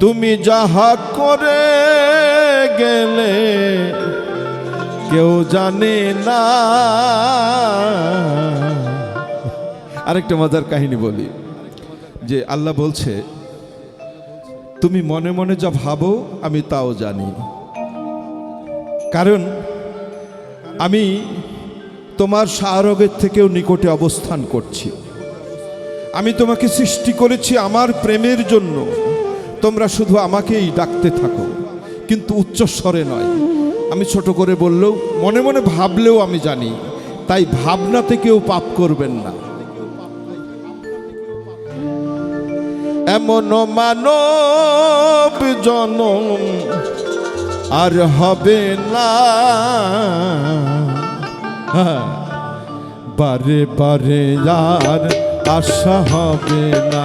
তুমি যাহা করে গেলে কেউ জানে না। আরেকটা মজার কাহিনী বলি, যে আল্লাহ বলছে, তুমি মনে মনে যা ভাবো, আমি তাও জানি। কারণ আমি তোমার শাহরগের থেকেও নিকটে অবস্থান করছি। আমি তোমাকে সৃষ্টি করেছি আমার প্রেমের জন্য। তোমরা শুধু আমাকেই ডাকতে থাকো কিন্তু উচ্চস্বরে নয়। আমি ছোট করে বললেও মনে মনে ভাবলেও আমি জানি তাই ভাবনাতে কেউ পাপ করবেন না। এমন মানব জনম আর হবে না। হ্যাঁ, বারে বারে আর আশা হবে না।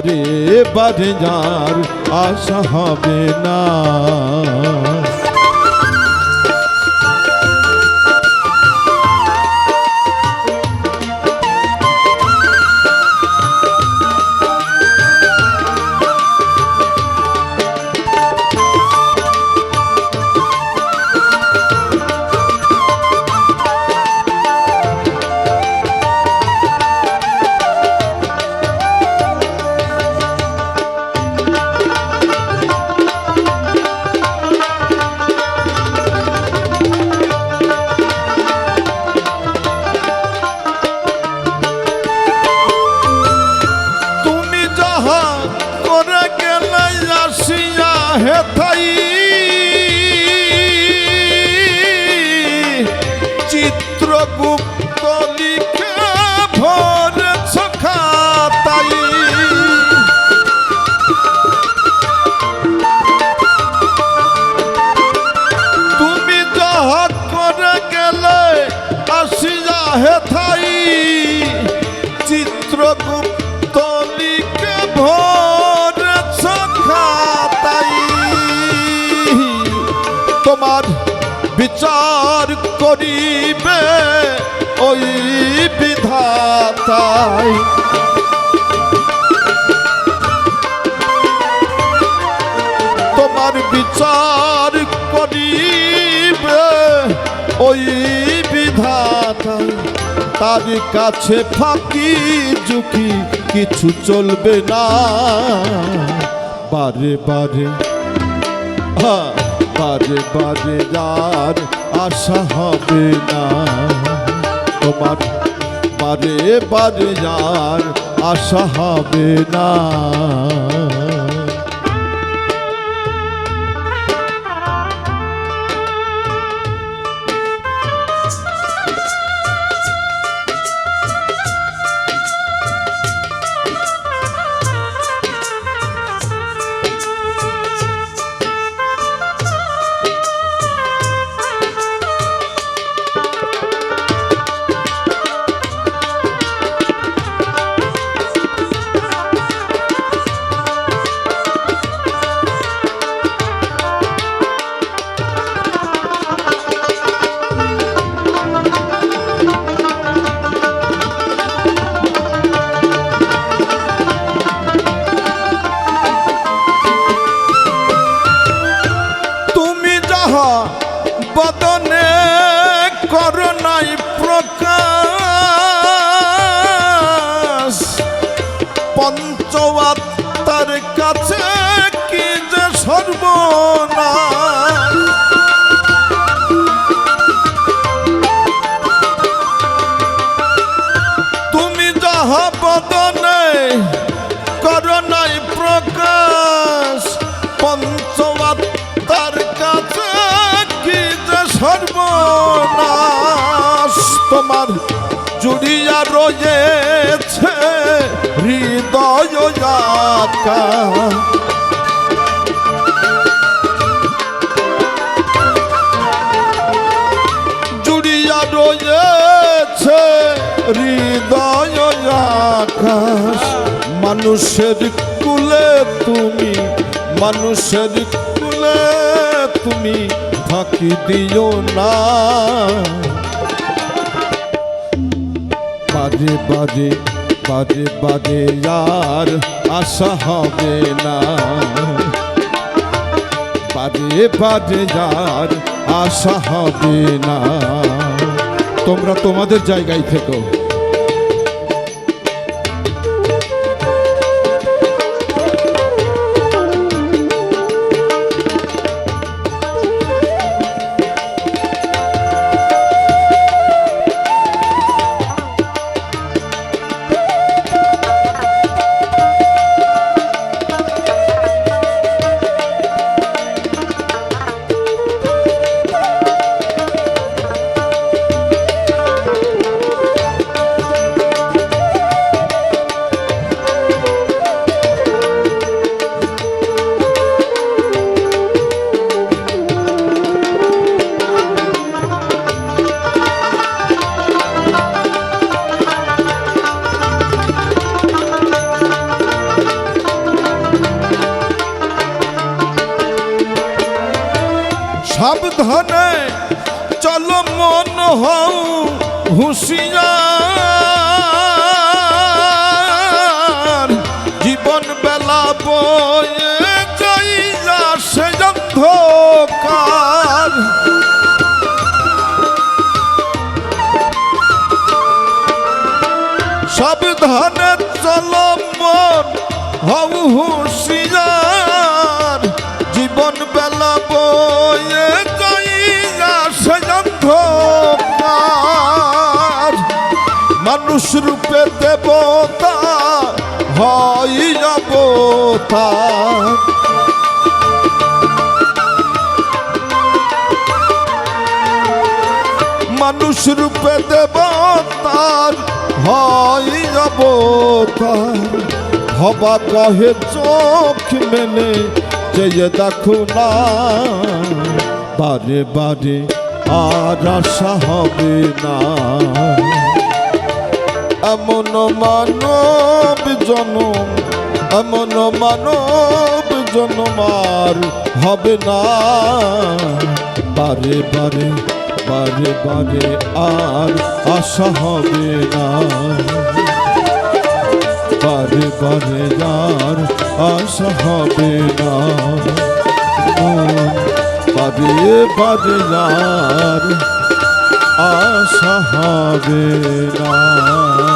বারে বারে যার আশা হবে না। চিত্রগুপ্ত লিখে ভরেছ খাতাই তোমার বিচার করিবে ওই বিধাতাই। তোমার বিচার করিবে ওই বিধাতা তার কাছে ফাঁকি, ঝুঁকি কিছু চলবে না। বারে বারে বারে বারে যার আশা হবে না। তোমার বারে বারে যার আশা হবে না। তুমি যাহা বদনে করোনাই প্রকাশ। পঞ্চমাত্মার কাছে কি যে সর্বনাশ? তোমার জুড়িয়া রয়েছে হৃদয় আকাশ জুড়িয়া রয়েছে হৃদয় আকাশ, মানুষের কুলে তুমি, মানুষের কুলে তুমি ফাঁকি দিও না। বাজে বাজে বাজে বাজে আর আশা হবে না। বাজে বাজে যার আশা হবে না। তোমরা তোমাদের জায়গায় থেকো। সাবধানে চলো মন হও হুঁশিয়ার। জীবন বেলা বয়ে যাই সে অন্ধকার। সাবধানে চলো মন হও হুঁশিয়ার মানুষ রূপে দেবতা হয় অবতার মানুষ রূপে দেবতার হয় অবতার হবা কহে চোখ মেলে চেয়ে দেখো না। বারে বারে আর আশা হবে না। এমন মানব জনম, এমন মানব জনমার হবে না। বারে বারে বারে বারে আর আশা হবে না। বারে বারে আর আশা হবে না। বারে বারে আর আশা হবে না।